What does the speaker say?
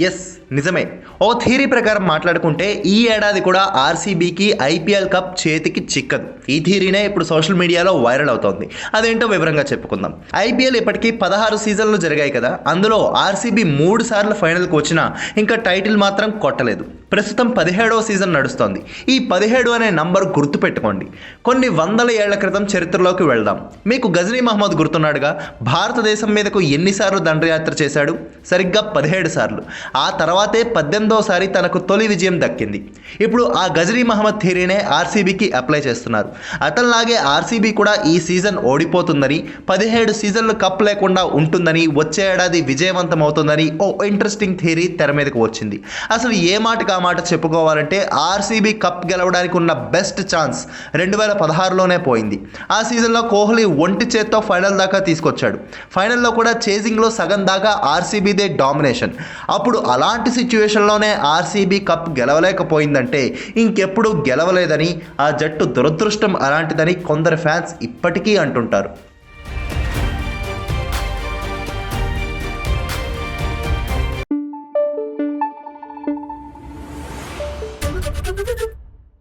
Yes నిజమే. ఓ theory ప్రకారం మాట్లాడుకుంటే ఈ ఏడాది కూడా ఆర్సీబీకి ఐపీఎల్ కప్ చేతికి చిక్కదు. ఈ థీరీనే ఇప్పుడు సోషల్ మీడియాలో వైరల్ అవుతోంది. అదేంటో వివరంగా చెప్పుకుందాం. ఐపీఎల్ ఇప్పటికీ పదహారు సీజన్లు జరిగాయి కదా. అందులో ఆర్సీబీ మూడు సార్లు ఫైనల్కి వచ్చినా ఇంకా టైటిల్ మాత్రం కొట్టలేదు. ప్రస్తుతం పదిహేడవ సీజన్ నడుస్తోంది. ఈ పదిహేడు అనే నంబర్ గుర్తుపెట్టుకోండి. కొన్ని వందల ఏళ్ళ క్రితం చరిత్రలోకి వెళ్దాం. మీకు గజనీ మహమ్మద్ గుర్తున్నాడుగా? భారతదేశం మీదకు ఎన్నిసార్లు దండయాత్ర చేశాడు? సరిగ్గా పదిహేడు సార్లు. ఆ తర్వాతే పద్దెనిమిదోసారి తనకు తొలి విజయం దక్కింది. ఇప్పుడు ఆ గజనీ మహమ్మద్ థీరీనే ఆర్సీబీకి అప్లై చేస్తున్నారు. అతనిలాగే ఆర్సీబీ కూడా ఈ సీజన్ ఓడిపోతుందని పదిహేడు సీజన్లు కప్ లేకుండా ఉంటుందని వచ్చే ఏడాది విజయవంతం అవుతుందని ఓ ఇంట్రెస్టింగ్ థియరీ తెర మీదకు వచ్చింది. అసలు ఏ మాటకు ఆ మాట చెప్పుకోవాలంటే ఆర్సీబీ కప్ గెలవడానికి ఉన్న బెస్ట్ ఛాన్స్ రెండు వేల పదహారులోనే పోయింది. ఆ సీజన్లో కోహ్లీ ఒంటి చేత్తో ఫైనల్ దాకా తీసుకొచ్చాడు. ఫైనల్లో కూడా చేజింగ్లో సగం దాకా ఆర్సీబీదే డామినేషన్. అప్పుడు అలాంటి సిచ్యువేషన్లోనే ఆర్సీబీ కప్ గెలవలేకపోయిందంటే ఇంకెప్పుడు గెలవలేదని ఆ జట్టు దురదృష్టం అలాంటిదని కొందరు ఫ్యాన్స్ ఇప్పటికీ అంటుంటారు.